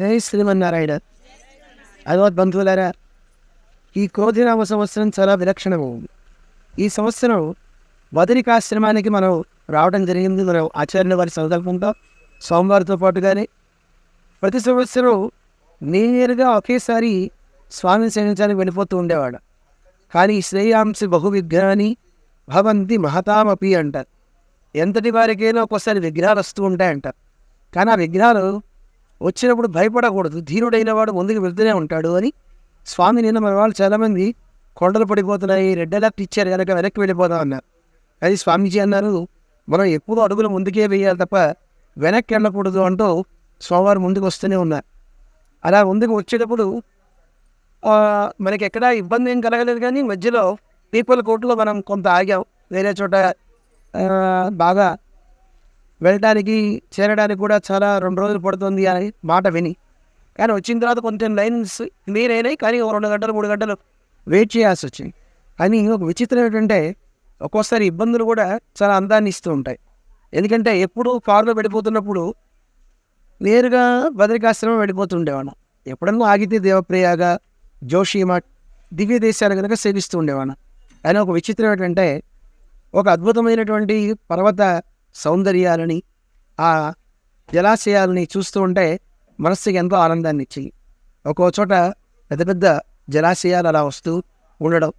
హే శ్రీమన్నారాయణ. అదో బంధువులారా ఈ కోదిరామ సంవత్సరం చాలా విలక్షణము. ఈ సంవత్సరం బదరికాశ్రమానికి మనం రావడం జరిగింది మనం ఆచార్యుల వారి సందర్భంతో సోమవారితో పాటుగానే. ప్రతి సంవత్సరం నేరుగా ఒకేసారి స్వామిని సేవించడానికి వెళ్ళిపోతూ ఉండేవాడు కానీ శ్రేయాంసి బహు విగ్రహాన్ని భవంతి మహతామపి అంటారు. ఎంతటి వారికైనా ఒక్కోసారి విగ్రహాలు వస్తూ ఉంటాయంటారు కానీ ఆ విగ్రహాలు వచ్చినప్పుడు భయపడకూడదు. ధీరుడైన వాడు ముందుకు వెళ్తూనే ఉంటాడు అని స్వామి నిన్న మన వాళ్ళు చాలామంది కొండలు పడిపోతున్నాయి రెడ్ అలర్ట్ ఇచ్చారు కనుక వెనక్కి వెళ్ళిపోదాం అన్నారు. అది స్వామీజీ అన్నారు మనం ఎక్కువ అడుగులు ముందుకే వేయాలి తప్ప వెనక్కి వెళ్ళకూడదు అంటూ స్వామివారు ముందుకు వస్తూనే ఉన్నారు. అలా ముందుకు వచ్చేటప్పుడు మనకి ఎక్కడా ఇబ్బంది ఏం కలగలేదు కానీ మధ్యలో పీపుల్ కోర్టులో మనం కొంత ఆగాం. వేరే చోట బాగా వెళ్ళడానికి చేరడానికి కూడా చాలా రెండు రోజులు పడుతుంది అని మాట విని. కానీ వచ్చిన తర్వాత కొంచెం లైన్స్ క్లియర్ అయినాయి. కానీ ఒక రెండు గంటలు మూడు గంటలు వెయిట్ చేయాల్సి వచ్చింది. కానీ ఇంకొక విచిత్రం ఏంటంటే ఒక్కోసారి ఇబ్బందులు కూడా చాలా అందాన్ని ఇస్తూ ఉంటాయి. ఎందుకంటే ఎప్పుడు కారులో వెళ్ళిపోతున్నప్పుడు నేరుగా బద్రికాశ్రమం వెళ్ళిపోతుండేవాళ్ళం. ఎప్పుడన్నా ఆగితే దేవప్రయాగ జోషిమఠ్ దివ్య దేశాలు కనుక సేవిస్తూ ఉండేవాళ్ళం. కానీ ఒక విచిత్రం ఏంటంటే ఒక అద్భుతమైనటువంటి పర్వత సౌందర్యాలని ఆ జలాశయాలని చూస్తూ ఉంటే మనస్సుకి ఎంతో ఆనందాన్ని ఇచ్చాయి ఒక్కో చోట పెద్ద పెద్ద జలాశయాలు అలా వస్తూ ఉండడం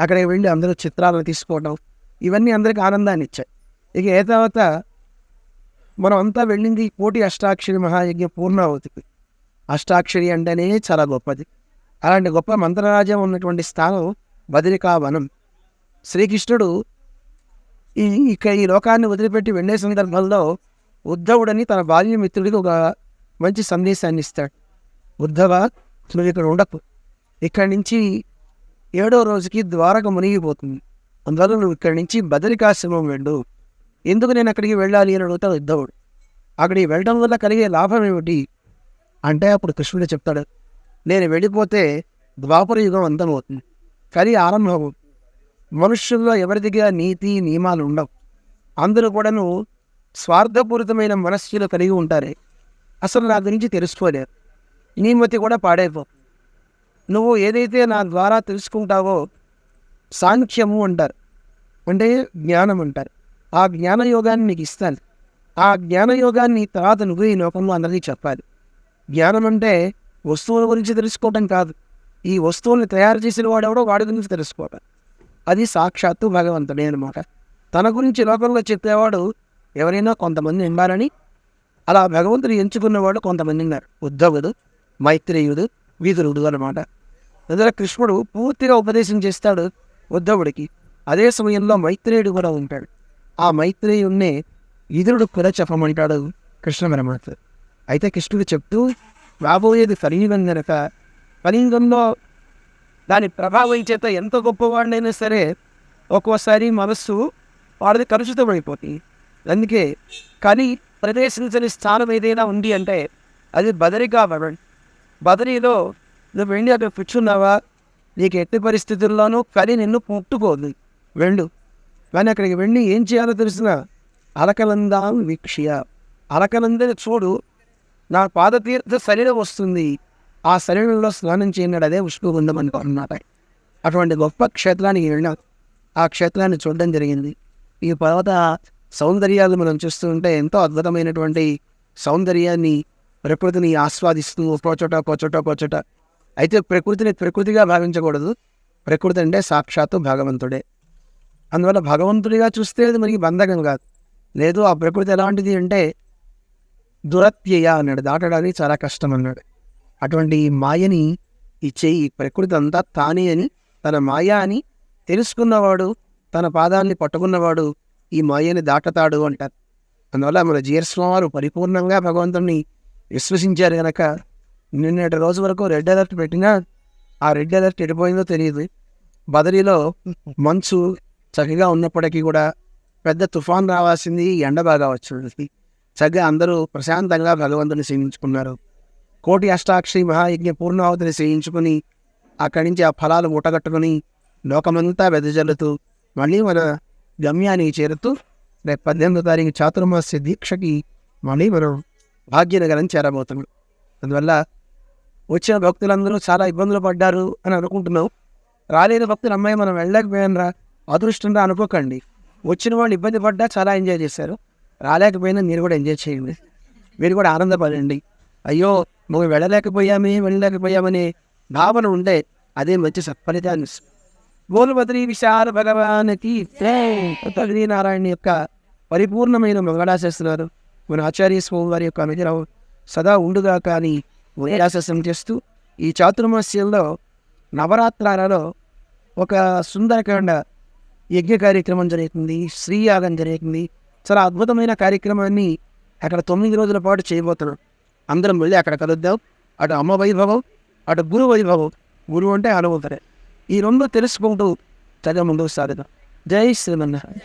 అక్కడికి వెళ్ళి అందరూ చిత్రాలను తీసుకోవడం ఇవన్నీ అందరికీ ఆనందాన్ని ఇచ్చాయి ఇక ఏ తర్వాత మనం అంతా వెళ్ళింది కోటి అష్టాక్షరి మహాయజ్ఞ పూర్ణావతికి అష్టాక్షరి అంటేనే చాలా గొప్పది. అలాంటి గొప్ప మంత్రరాజ్యం ఉన్నటువంటి స్థానం బదిరికా వనం శ్రీకృష్ణుడు ఈ ఇక ఈ లోకాన్ని వదిలిపెట్టి వెళ్ళే సందర్భంలో ఉద్ధవుడని తన బాల్య మిత్రుడికి ఒక మంచి సందేశాన్ని ఇస్తాడు. ఉద్ధవ నువ్వు ఇక్కడ ఉండకు. ఇక్కడి నుంచి ఏడో రోజుకి ద్వారక మునిగిపోతుంది అందువల్ల నువ్వు ఇక్కడి నుంచి బదరికాశ్రమం వెళ్ళు. ఎందుకు నేను అక్కడికి వెళ్ళాలి అని అడుగుతాడు ఉద్ధవుడు. అక్కడికి వెళ్ళడం వల్ల కలిగే లాభం ఏమిటి? అంటే అప్పుడు కృష్ణుడు చెప్తాడు నేను వెళ్ళిపోతే ద్వాపర యుగం అంతమవుతుంది. కానీ ఆరంభం మనుష్యుల్లో ఎవరి దగ్గర నీతి నియమాలు ఉండవు. అందరూ కూడాను స్వార్థపూరితమైన మనస్సులు కలిగి ఉంటారే. అసలు నా గురించి తెలుసుకోలేరు నీ మతి కూడా పాడైపో. నువ్వు ఏదైతే నా ద్వారా తెలుసుకుంటావో సాంఖ్యము అంటారు. అంటే జ్ఞానం అంటారు. ఆ జ్ఞాన యోగాన్ని నీకు ఇస్తాను. ఆ జ్ఞాన యోగాన్ని తర్వాత నువ్వు ఈ లోకంలో అందరికీ చెప్పాలి. జ్ఞానం అంటే వస్తువుల గురించి తెలుసుకోవడం కాదు. ఈ వస్తువుల్ని తయారు చేసిన వాడెవడో వాడి గురించి తెలుసుకోవడం అది సాక్షాత్తు భగవంతుడే అనమాట తన గురించి లోకంలో చెప్పేవాడు ఎవరైనా కొంతమంది ఉండాలని అలా భగవంతుడు ఎంచుకున్నవాడు కొంతమంది ఉన్నారు ఉద్ధవుడు మైత్రేయుడు వీధుడు అనమాట అందులో కృష్ణుడు పూర్తిగా ఉపదేశం చేస్తాడు ఉద్ధవుడికి. అదే సమయంలో మైత్రేయుడు కూడా ఉంటాడు. ఆ మైత్రేయుణ్ణే విదురుడు కూడా చెప్పమంటాడు కృష్ణ పరమాత్మ. అయితే కృష్ణుడు చెప్తూ రాబోయేది కలియుగం కనుక కలియుగంలో దాని ప్రభావం చేత ఎంత గొప్పవాడినైనా సరే ఒక్కోసారి మనస్సు వాడిది కలుషితమైపోతుంది. అందుకే కానీ ప్రవేశించని స్థానం ఏదైనా ఉంది అంటే అది బదరిగా వరం. బదరీలో నువ్వు వెళ్ళి అక్కడ కూర్చున్నావా? నీకు ఎట్టి పరిస్థితుల్లోనూ కలి నిన్ను ముట్టుకోదు. వెళ్ళు. కానీ అక్కడికి వెళ్ళి ఏం చేయాలో తెలిసిన అలకలందాం వీక్షయ. అలకలందని చూడు నా పాదతీర్థ శరీరం వస్తుంది. ఆ శరీరంలో స్నానం చేయనాడు అదే ఉష్ణగుండం అనుకో అన్నమాట అటువంటి గొప్ప క్షేత్రానికి వెళ్ళాం ఆ క్షేత్రాన్ని చూడడం జరిగింది. ఈ పర్వత సౌందర్యాలు మనం చూస్తూ ఉంటే ఎంతో అద్భుతమైనటువంటి సౌందర్యాన్ని ప్రకృతిని ఆస్వాదిస్తూ కోచోట కోచోట కోచోట అయితే ప్రకృతిని ప్రకృతిగా భావించకూడదు. ప్రకృతి అంటే సాక్షాత్తు భగవంతుడే. అందువల్ల భగవంతుడిగా చూస్తే అది మనకి బంధకం కాదు. లేదు ఆ ప్రకృతి ఎలాంటిది అంటే దురత్యయ అన్నాడు. దాటడానికి చాలా కష్టం అన్నాడు. అటువంటి మాయని ఈ చెయ్యి ప్రకృతి అంతా తానే అని తన మాయ అని తెలుసుకున్నవాడు తన పాదాన్ని పట్టుకున్నవాడు ఈ మాయని దాటతాడు అంటారు. అందువల్ల మన జీఎస్వామి వారు పరిపూర్ణంగా భగవంతుడిని విశ్వసించారు కనుక నిన్నటి రోజు వరకు రెడ్ అలర్ట్ పెట్టినా ఆ రెడ్ అలర్ట్ ఎడిపోయిందో తెలియదు. బదరీలో మంచు చక్కగా ఉన్నప్పటికీ కూడా పెద్ద తుఫాన్ రావాల్సింది ఎండ బాగా వచ్చింది. చక్కగా అందరూ ప్రశాంతంగా భగవంతుని సేవించుకున్నారు. కోటి అష్టాక్షి మహాయజ్ఞ పూర్ణావతిని సేవించుకుని అక్కడి నుంచి ఆ ఫలాలు మూటగట్టుకుని లోకమంతా వెదజల్లుతూ మళ్ళీ మన గమ్యానికి చేరుతూ రేపు పద్దెనిమిదో తారీఖు చాతుర్మాస్య దీక్షకి మళ్ళీ మనం భాగ్యనగరం చేరబోతున్నాం. అందువల్ల వచ్చిన భక్తులందరూ చాలా ఇబ్బందులు పడ్డారు అని అనుకుంటున్నాం. రాలేని భక్తులు అమ్మాయి మనం వెళ్ళలేకపోయానరా అదృష్టంరా అనుకోకండి. వచ్చిన వాళ్ళు ఇబ్బంది పడ్డా చాలా ఎంజాయ్ చేశారు. రాలేకపోయినా మీరు కూడా ఎంజాయ్ చేయండి. మీరు కూడా ఆనందపడండి. అయ్యో మేము వెళ్ళలేకపోయామే వెళ్ళలేకపోయామనే భావన ఉండే అదే మంచి సత్ఫలితాన్ని. గోలుభద్రి విశాల భగవానికి నారాయణ యొక్క పరిపూర్ణమైన మంగళాశాస్త్రాలు మన ఆచార్య స్వామి వారి యొక్క అనుగ్రహం సదా ఉండుగా కానీ ఉదయాశాస్త్రం చేస్తూ ఈ చాతుర్మాస్యంలో నవరాత్రాలలో ఒక సుందరకాండ యజ్ఞ కార్యక్రమం జరుగుతుంది శ్రీయాగం జరుగుతుంది. చాలా అద్భుతమైన కార్యక్రమాన్ని అక్కడ తొమ్మిది రోజుల పాటు చేయబోతున్నాం. అందరం వెళ్ళి అక్కడ కలుద్దాం. అటు అమ్మ వైభవం అటు గురు వైభవం గురువు అంటే అనుభూతరే ఈ రెండు తెలుసుకుంటూ చదివ ముందుకు సాగుదాం. జై శ్రీమన్నారాయణ.